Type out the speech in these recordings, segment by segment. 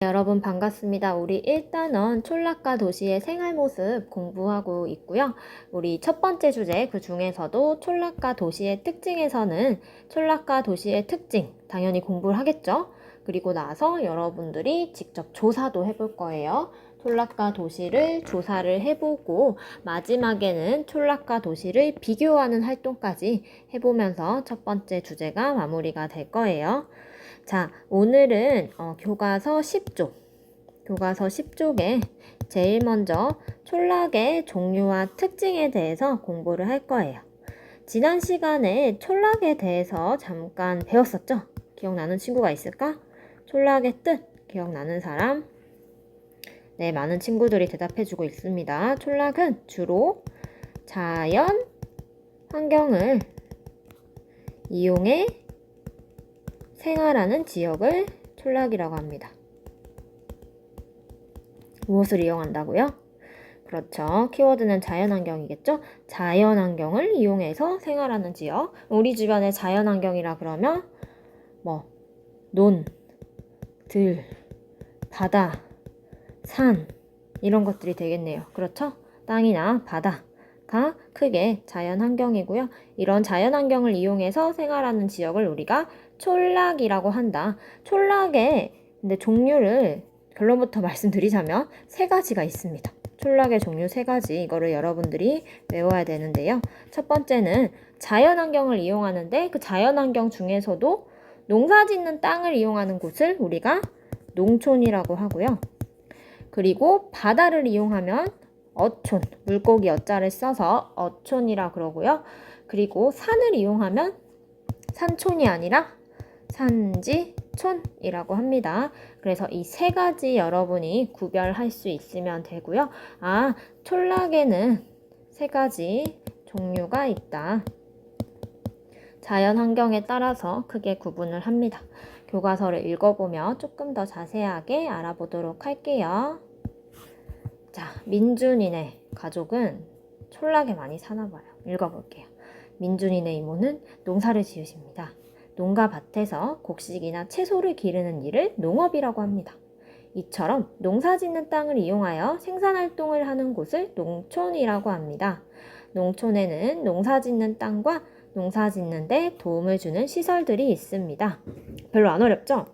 네, 여러분 반갑습니다. 우리 1단원 촌락가 도시의 생활 모습 공부하고 있고요. 우리 첫 번째 주제 그 중에서도 촌락가 도시의 특징에서는 촌락가 도시의 특징 당연히 공부를 하겠죠. 그리고 나서 여러분들이 직접 조사도 해볼 거예요. 촌락가 도시를 조사를 해보고 마지막에는 촌락가 도시를 비교하는 활동까지 해보면서 첫 번째 주제가 마무리가 될 거예요. 자, 오늘은 어, 교과서 10쪽. 교과서 10쪽에 제일 먼저 촌락의 종류와 특징에 대해서 공부를 할 거예요. 지난 시간에 촌락에 대해서 잠깐 배웠었죠? 기억나는 친구가 있을까? 촌락의 뜻 기억나는 사람? 네, 많은 친구들이 대답해주고 있습니다. 촌락은 주로 자연 환경을 이용해 생활하는 지역을 촌락이라고 합니다. 무엇을 이용한다고요? 그렇죠. 키워드는 자연환경이겠죠? 자연환경을 이용해서 생활하는 지역. 우리 주변의 자연환경이라 그러면 뭐 논, 들, 바다, 산 이런 것들이 되겠네요. 그렇죠? 땅이나 바다가 크게 자연환경이고요. 이런 자연환경을 이용해서 생활하는 지역을 우리가 촌락이라고 한다. 촌락의 근데 종류를 결론부터 말씀드리자면 세 가지가 있습니다. 촌락의 종류 세 가지 이거를 여러분들이 외워야 되는데요. 첫 번째는 자연환경을 이용하는데 그 자연환경 중에서도 농사짓는 땅을 이용하는 곳을 우리가 농촌이라고 하고요. 그리고 바다를 이용하면 어촌, 물고기 어자를 써서 어촌이라 그러고요. 그리고 산을 이용하면 산촌이 아니라 산지 촌이라고 합니다. 그래서 이 세 가지 여러분이 구별할 수 있으면 되고요. 아, 촌락에는 세 가지 종류가 있다. 자연 환경에 따라서 크게 구분을 합니다. 교과서를 읽어보며 조금 더 자세하게 알아보도록 할게요. 자, 민준이네 가족은 촌락에 많이 사나 봐요. 읽어볼게요. 민준이네 이모는 농사를 지으십니다. 농가 밭에서 곡식이나 채소를 기르는 일을 농업이라고 합니다. 이처럼 농사 짓는 땅을 이용하여 생산 활동을 하는 곳을 농촌이라고 합니다. 농촌에는 농사 짓는 땅과 농사 짓는데 도움을 주는 시설들이 있습니다. 별로 안 어렵죠?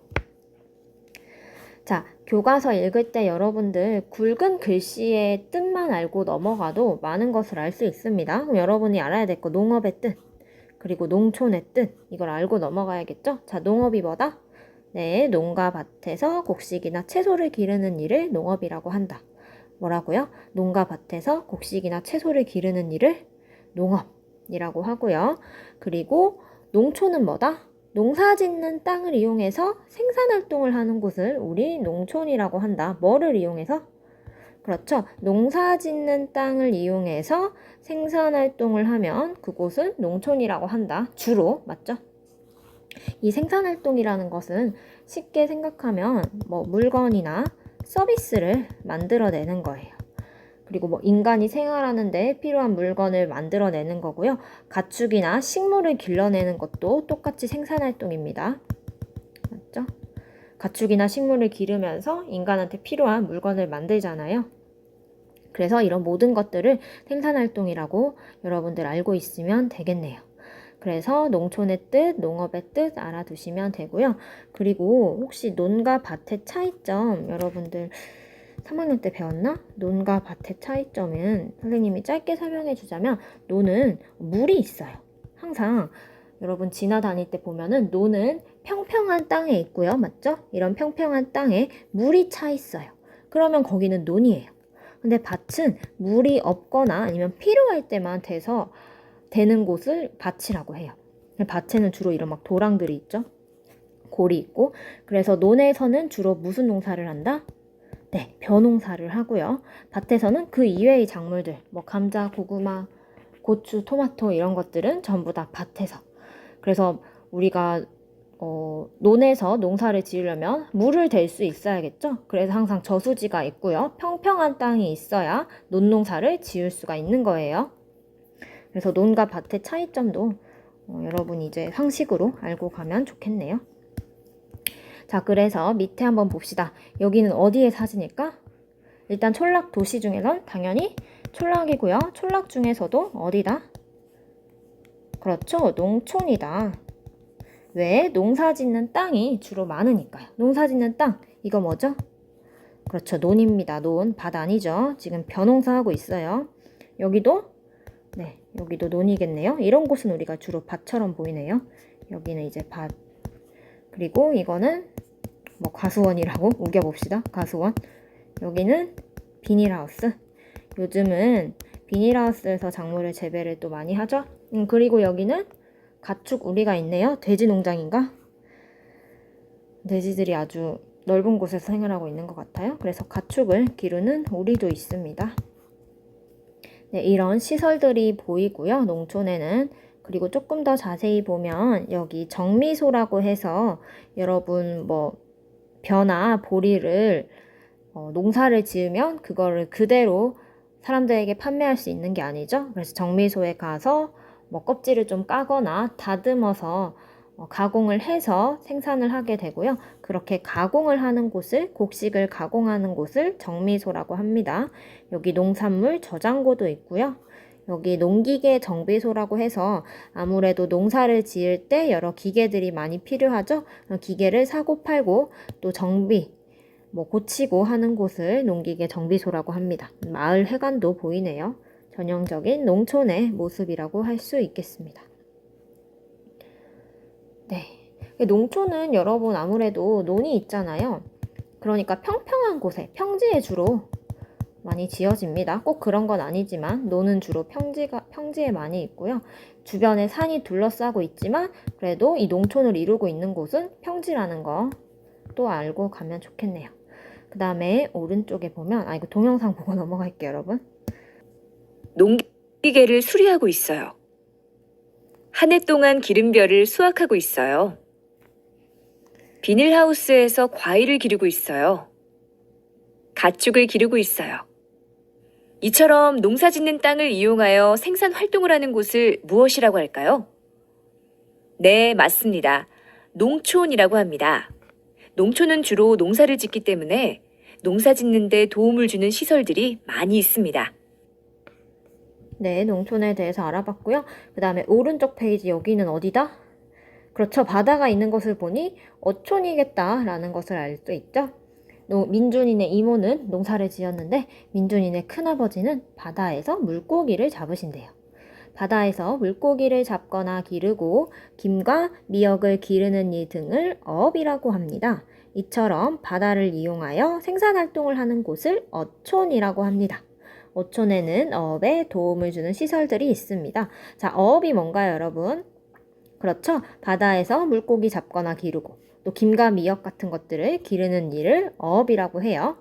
자, 교과서 읽을 때 여러분들 굵은 글씨의 뜻만 알고 넘어가도 많은 것을 알 수 있습니다. 그럼 여러분이 알아야 될 거 농업의 뜻, 그리고 농촌의 뜻, 이걸 알고 넘어가야겠죠? 자, 농업이 뭐다? 네, 농가 밭에서 곡식이나 채소를 기르는 일을 농업이라고 한다. 뭐라고요? 농가 밭에서 곡식이나 채소를 기르는 일을 농업이라고 하고요. 그리고 농촌은 뭐다? 농사 짓는 땅을 이용해서 생산 활동을 하는 곳을 우리 농촌이라고 한다. 뭐를 이용해서? 그렇죠. 농사 짓는 땅을 이용해서 생산 활동을 하면 그곳은 농촌이라고 한다. 주로. 맞죠? 이 생산 활동이라는 것은 쉽게 생각하면 뭐 물건이나 서비스를 만들어내는 거예요. 그리고 뭐 인간이 생활하는데 필요한 물건을 만들어내는 거고요. 가축이나 식물을 길러내는 것도 똑같이 생산 활동입니다. 가축이나 식물을 기르면서 인간한테 필요한 물건을 만들잖아요. 그래서 이런 모든 것들을 생산 활동이라고 여러분들 알고 있으면 되겠네요. 그래서 농촌의 뜻, 농업의 뜻 알아두시면 되고요. 그리고 혹시 논과 밭의 차이점 여러분들 3학년 때 배웠나? 논과 밭의 차이점은 선생님이 짧게 설명해 주자면 논은 물이 있어요. 항상 여러분 지나다닐 때 보면은 논은 평평한 땅에 있고요. 맞죠? 이런 평평한 땅에 물이 차 있어요. 그러면 거기는 논이에요. 근데 밭은 물이 없거나 아니면 필요할 때만 돼서 되는 곳을 밭이라고 해요. 밭에는 주로 이런 막 도랑들이 있죠. 골이 있고 그래서 논에서는 주로 무슨 농사를 한다? 네, 벼농사를 하고요. 밭에서는 그 이외의 작물들, 뭐 감자, 고구마, 고추, 토마토 이런 것들은 전부 다 밭에서. 그래서 우리가 어, 논에서 농사를 지으려면 물을 댈 수 있어야겠죠? 그래서 항상 저수지가 있고요. 평평한 땅이 있어야 논농사를 지을 수가 있는 거예요. 그래서 논과 밭의 차이점도 어, 여러분 이제 상식으로 알고 가면 좋겠네요. 자, 그래서 밑에 한번 봅시다. 여기는 어디의 사진일까? 일단 촌락 도시 중에선 당연히 촌락이고요. 촌락 중에서도 어디다? 그렇죠. 농촌이다. 왜? 농사 짓는 땅이 주로 많으니까요. 농사 짓는 땅. 이거 뭐죠? 그렇죠. 논입니다. 논. 밭 아니죠. 지금 벼농사 하고 있어요. 여기도 네, 여기도 논이겠네요. 이런 곳은 우리가 주로 밭처럼 보이네요. 여기는 이제 밭. 그리고 이거는 뭐 과수원이라고 우겨봅시다. 과수원. 여기는 비닐하우스. 요즘은 비닐하우스에서 작물을 재배를 또 많이 하죠. 음, 그리고 여기는 가축 우리가 있네요. 돼지 농장인가? 돼지들이 아주 넓은 곳에서 생활하고 있는 것 같아요. 그래서 가축을 기르는 우리도 있습니다. 네, 이런 시설들이 보이고요. 농촌에는. 그리고 조금 더 자세히 보면 여기 정미소라고 해서 여러분 뭐 벼나 보리를 어, 농사를 지으면 그거를 그대로 사람들에게 판매할 수 있는 게 아니죠. 그래서 정미소에 가서 뭐 껍질을 좀 까거나 다듬어서 어, 가공을 해서 생산을 하게 되고요. 그렇게 가공을 하는 곳을 곡식을 가공하는 곳을 정미소라고 합니다. 여기 농산물 저장고도 있고요. 여기 농기계 정비소라고 해서 아무래도 농사를 지을 때 여러 기계들이 많이 필요하죠. 어, 기계를 사고 팔고 또 정비, 뭐 고치고 하는 곳을 농기계 정비소라고 합니다. 마을 회관도 보이네요. 전형적인 농촌의 모습이라고 할 수 있겠습니다. 네. 농촌은 여러분 아무래도 논이 있잖아요. 그러니까 평평한 곳에, 평지에 주로 많이 지어집니다. 꼭 그런 건 아니지만 논은 주로 평지가, 평지에 많이 있고요. 주변에 산이 둘러싸고 있지만 그래도 이 농촌을 이루고 있는 곳은 평지라는 거 또 알고 가면 좋겠네요. 그 다음에 오른쪽에 보면 아 이거 동영상 보고 넘어갈게요 여러분. 농기계를 수리하고 있어요. 한 해 동안 기름벼를 수확하고 있어요. 비닐하우스에서 과일을 기르고 있어요. 가축을 기르고 있어요. 이처럼 농사 짓는 땅을 이용하여 생산 활동을 하는 곳을 무엇이라고 할까요? 네, 맞습니다. 농촌이라고 합니다. 농촌은 주로 농사를 짓기 때문에 농사 짓는데 도움을 주는 시설들이 많이 있습니다. 네, 농촌에 대해서 알아봤고요. 그 다음에 오른쪽 페이지 여기는 어디다? 그렇죠. 바다가 있는 것을 보니 어촌이겠다라는 것을 알 수 있죠. 노- 민준이네 이모는 농사를 지었는데 민준이네 큰아버지는 바다에서 물고기를 잡으신대요. 바다에서 물고기를 잡거나 기르고 김과 미역을 기르는 일 등을 어업이라고 합니다. 이처럼 바다를 이용하여 생산 활동을 하는 곳을 어촌이라고 합니다. 어촌에는 어업에 도움을 주는 시설들이 있습니다. 자, 어업이 뭔가요, 여러분? 그렇죠. 바다에서 물고기 잡거나 기르고 또 김과 미역 같은 것들을 기르는 일을 어업이라고 해요.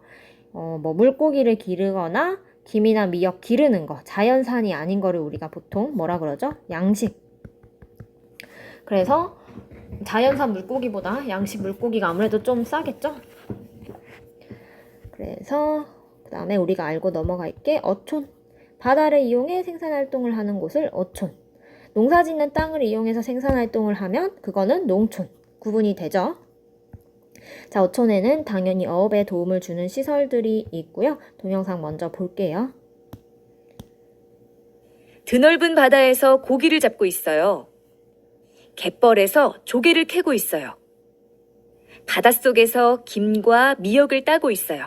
어, 뭐 물고기를 기르거나 김이나 미역 기르는 거, 자연산이 아닌 거를 우리가 보통 뭐라 그러죠? 양식. 그래서 자연산 물고기보다 양식 물고기가 아무래도 좀 싸겠죠? 그래서 그 다음에 우리가 알고 넘어갈게 어촌. 바다를 이용해 생산 활동을 하는 곳을 어촌. 농사 짓는 땅을 이용해서 생산 활동을 하면 그거는 농촌. 구분이 되죠. 자, 어촌에는 당연히 어업에 도움을 주는 시설들이 있고요. 동영상 먼저 볼게요. 드넓은 바다에서 고기를 잡고 있어요. 갯벌에서 조개를 캐고 있어요. 바닷속에서 김과 미역을 따고 있어요.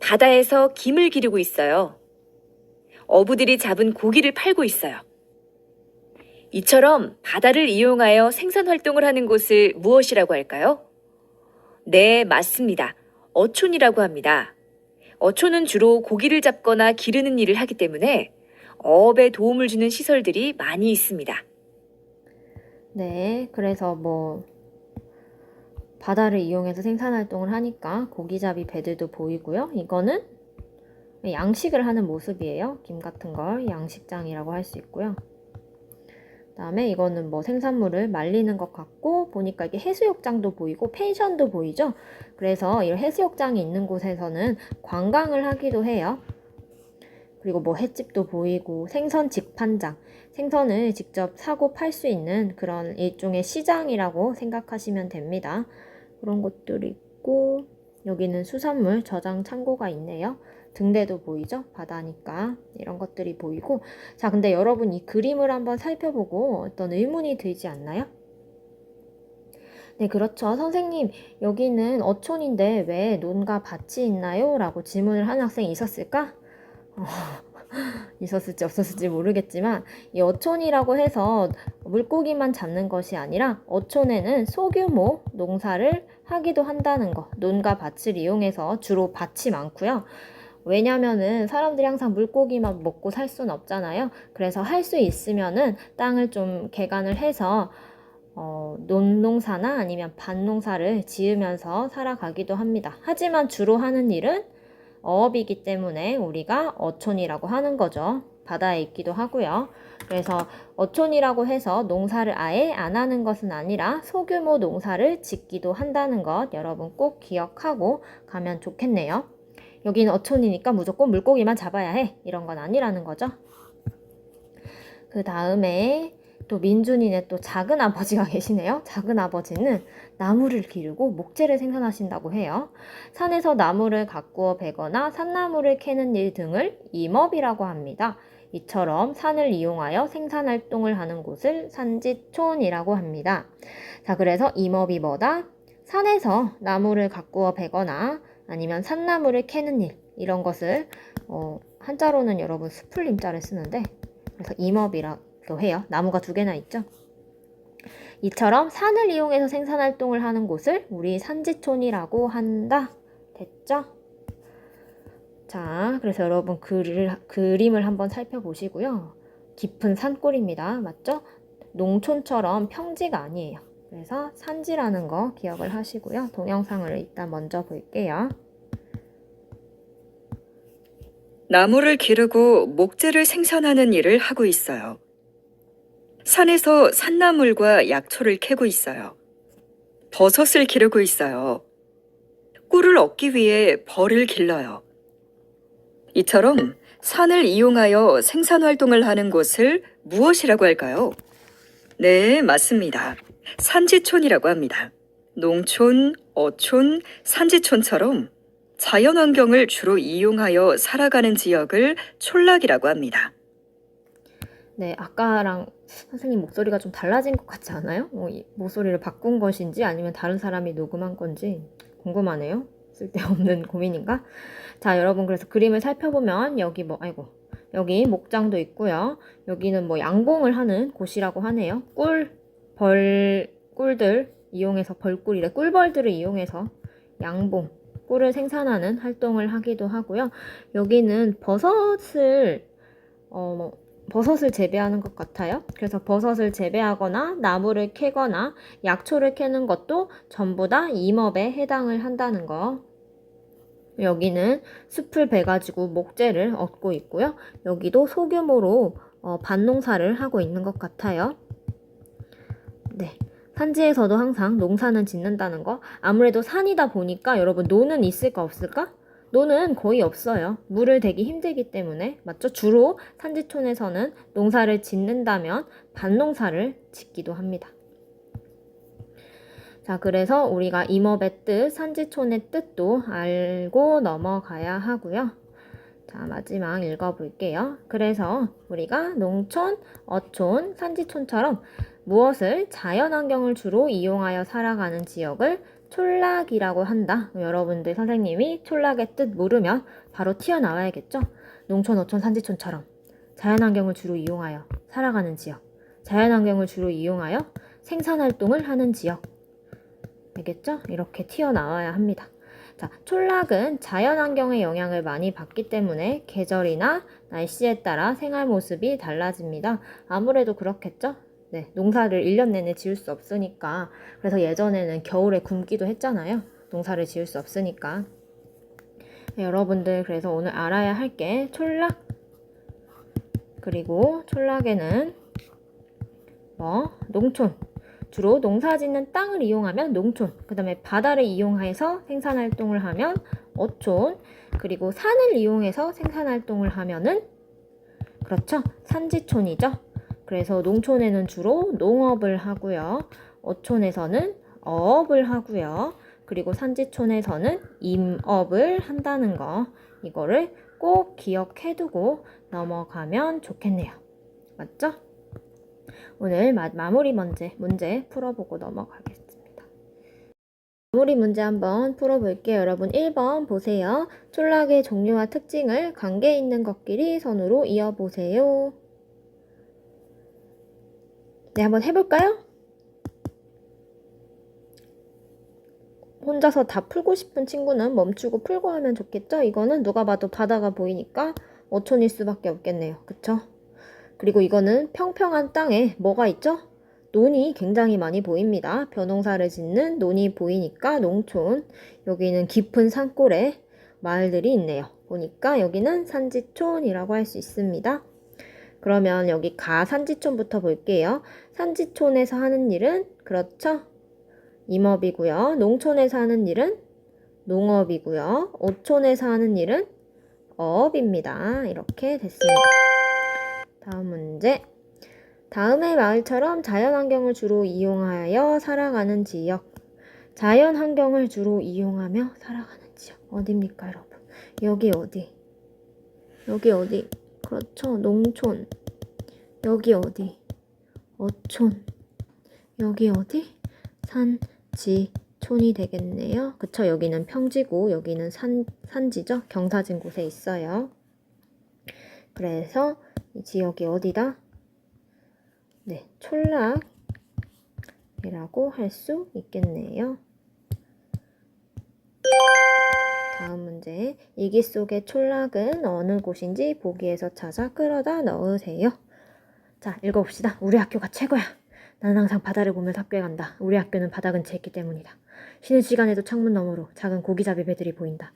바다에서 김을 기르고 있어요. 어부들이 잡은 고기를 팔고 있어요. 이처럼 바다를 이용하여 생산 활동을 하는 곳을 무엇이라고 할까요? 네, 맞습니다. 어촌이라고 합니다. 어촌은 주로 고기를 잡거나 기르는 일을 하기 때문에 어업에 도움을 주는 시설들이 많이 있습니다. 네, 그래서 뭐 바다를 이용해서 생산 활동을 하니까 고기잡이 배들도 보이고요. 이거는 양식을 하는 모습이에요. 김 같은 걸 양식장이라고 할 수 있고요. 그다음에 이거는 뭐 생산물을 말리는 것 같고 보니까 이게 해수욕장도 보이고 펜션도 보이죠. 그래서 이 해수욕장이 있는 곳에서는 관광을 하기도 해요. 그리고 뭐 횟집도 보이고 생선 직판장, 생선을 직접 사고 팔 수 있는 그런 일종의 시장이라고 생각하시면 됩니다. 그런 것들이 있고 여기는 수산물 저장 창고가 있네요. 등대도 보이죠? 바다니까 이런 것들이 보이고 자 근데 여러분 이 그림을 한번 살펴보고 어떤 의문이 들지 않나요? 네 그렇죠 선생님 여기는 어촌인데 왜 논과 밭이 있나요? 라고 질문을 한 학생이 있었을까? 어, 있었을지 없었을지 모르겠지만 이 어촌이라고 해서 물고기만 잡는 것이 아니라 어촌에는 소규모 농사를 하기도 한다는 거 논과 밭을 이용해서 주로 밭이 많고요. 왜냐면은 사람들이 항상 물고기만 먹고 살 수는 없잖아요. 그래서 할 수 있으면은 땅을 좀 개간을 해서 어, 논농사나 아니면 밭농사를 지으면서 살아가기도 합니다. 하지만 주로 하는 일은 어업이기 때문에 우리가 어촌이라고 하는 거죠. 바다에 있기도 하고요. 그래서 어촌이라고 해서 농사를 아예 안 하는 것은 아니라 소규모 농사를 짓기도 한다는 것 여러분 꼭 기억하고 가면 좋겠네요. 여기는 어촌이니까 무조건 물고기만 잡아야 해. 이런 건 아니라는 거죠. 그 다음에 또 민준이네 또 작은 아버지가 계시네요. 작은 아버지는 나무를 기르고 목재를 생산하신다고 해요. 산에서 나무를 가꾸어 베거나 산나무를 캐는 일 등을 임업이라고 합니다. 이처럼 산을 이용하여 생산 활동을 하는 곳을 산지촌이라고 합니다. 자, 그래서 임업이 뭐다? 산에서 나무를 가꾸어 베거나 아니면 산나무를 캐는 일 이런 것을 어, 한자로는 여러분 수풀림자를 쓰는데 그래서 임업이라 고 해요. 나무가 두 개나 있죠. 이처럼 산을 이용해서 생산 활동을 하는 곳을 우리 산지촌이라고 한다. 됐죠? 자, 그래서 여러분 글을, 그림을 한번 살펴보시고요. 깊은 산골입니다. 맞죠? 농촌처럼 평지가 아니에요. 그래서 산지라는 거 기억을 하시고요. 동영상을 일단 먼저 볼게요. 나무를 기르고 목재를 생산하는 일을 하고 있어요. 산에서 산나물과 약초를 캐고 있어요. 버섯을 기르고 있어요. 꿀을 얻기 위해 벌을 길러요. 이처럼 산을 이용하여 생산 활동을 하는 곳을 무엇이라고 할까요? 네, 맞습니다. 산지촌이라고 합니다. 농촌, 어촌, 산지촌처럼 자연 환경을 주로 이용하여 살아가는 지역을 촌락이라고 합니다. 네, 아까랑 선생님 목소리가 좀 달라진 것 같지 않아요? 어, 이 목소리를 바꾼 것인지 아니면 다른 사람이 녹음한 건지 궁금하네요. 쓸데없는 고민인가? 자, 여러분 그래서 그림을 살펴보면 여기 뭐 아이고 여기 목장도 있고요. 여기는 뭐 양봉을 하는 곳이라고 하네요. 꿀, 벌, 꿀들 이용해서 벌꿀이래. 꿀벌들을 이용해서 양봉, 꿀을 생산하는 활동을 하기도 하고요. 여기는 버섯을 어, 뭐 버섯을 재배하는 것 같아요. 그래서 버섯을 재배하거나 나무를 캐거나 약초를 캐는 것도 전부 다 임업에 해당을 한다는 거. 여기는 숲을 베가지고 목재를 얻고 있고요. 여기도 소규모로 어, 밭농사를 하고 있는 것 같아요. 네. 산지에서도 항상 농사는 짓는다는 거. 아무래도 산이다 보니까 여러분 노는 있을까 없을까? 노는 거의 없어요. 물을 대기 힘들기 때문에 맞죠? 주로 산지촌에서는 농사를 짓는다면 밭농사를 짓기도 합니다. 자, 그래서 우리가 임업의 뜻, 산지촌의 뜻도 알고 넘어가야 하고요. 자, 마지막 읽어볼게요. 그래서 우리가 농촌, 어촌, 산지촌처럼 무엇을 자연환경을 주로 이용하여 살아가는 지역을 촌락이라고 한다. 여러분들 선생님이 촌락의 뜻 모르면 바로 튀어나와야겠죠? 농촌, 어촌, 산지촌처럼 자연환경을 주로 이용하여 살아가는 지역, 자연환경을 주로 이용하여 생산활동을 하는 지역. 알겠죠? 이렇게 튀어나와야 합니다. 자, 촌락은 자연환경의 영향을 많이 받기 때문에 계절이나 날씨에 따라 생활 모습이 달라집니다. 아무래도 그렇겠죠? 네, 농사를 1년 내내 지을 수 없으니까. 그래서 예전에는 겨울에 굶기도 했잖아요. 농사를 지을 수 없으니까. 네, 여러분들, 그래서 오늘 알아야 할 게 촌락. 그리고 촌락에는 뭐, 농촌. 주로 농사 짓는 땅을 이용하면 농촌, 그 다음에 바다를 이용해서 생산활동을 하면 어촌, 그리고 산을 이용해서 생산활동을 하면은 그렇죠. 산지촌이죠. 그래서 농촌에는 주로 농업을 하고요. 어촌에서는 어업을 하고요. 그리고 산지촌에서는 임업을 한다는 거. 이거를 꼭 기억해 두고 넘어가면 좋겠네요. 맞죠? 오늘 마, 마무리 문제, 문제 풀어보고 넘어가겠습니다. 마무리 문제 한번 풀어볼게요. 여러분 1번 보세요. 촌락의 종류와 특징을 관계 있는 것끼리 선으로 이어보세요. 네, 한번 해볼까요? 혼자서 다 풀고 싶은 친구는 멈추고 풀고 하면 좋겠죠? 이거는 누가 봐도 바다가 보이니까 어촌일 수밖에 없겠네요. 그쵸? 그리고 이거는 평평한 땅에 뭐가 있죠? 논이 굉장히 많이 보입니다. 벼농사를 짓는 논이 보이니까 농촌. 여기는 깊은 산골에 마을들이 있네요. 보니까 여기는 산지촌이라고 할 수 있습니다. 그러면 여기 가 산지촌부터 볼게요. 산지촌에서 하는 일은 그렇죠? 임업이고요. 농촌에서 하는 일은 농업이고요. 어촌에서 하는 일은 어업입니다. 이렇게 됐습니다. 다음 문제. 다음의 마을처럼 자연환경을 주로 이용하여 살아가는 지역. 자연환경을 주로 이용하며 살아가는 지역. 어디입니까, 여러분? 여기 어디? 여기 어디? 그렇죠. 농촌. 여기 어디? 어촌. 여기 어디? 산 지 촌이 되겠네요. 그쵸? 여기는 평지고 여기는 산, 산지죠? 경사진 곳에 있어요. 그래서 이 지역이 어디다? 네, 촌락이라고 할 수 있겠네요. 다음 문제. 이기 속의 촌락은 어느 곳인지 보기에서 찾아 끌어다 넣으세요. 자, 읽어봅시다. 우리 학교가 최고야. 나는 항상 바다를 보면서 학교에 간다. 우리 학교는 바다 근처에 있기 때문이다. 쉬는 시간에도 창문 너머로 작은 고기잡이 배들이 보인다.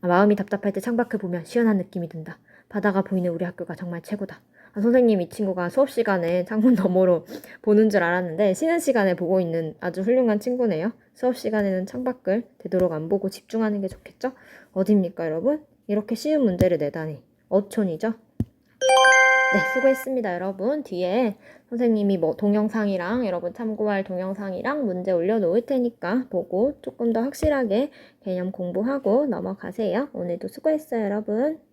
아, 마음이 답답할 때 창밖을 보면 시원한 느낌이 든다. 바다가 보이는 우리 학교가 정말 최고다. 아, 선생님 이 친구가 수업 시간에 창문 너머로 보는 줄 알았는데 쉬는 시간에 보고 있는 아주 훌륭한 친구네요. 수업 시간에는 창밖을 되도록 안 보고 집중하는 게 좋겠죠? 어딥니까 여러분? 이렇게 쉬운 문제를 내다니. 어촌이죠? 네, 수고했습니다, 여러분. 뒤에 선생님이 뭐 동영상이랑 여러분 참고할 동영상이랑 문제 올려놓을 테니까 보고 조금 더 확실하게 개념 공부하고 넘어가세요. 오늘도 수고했어요, 여러분.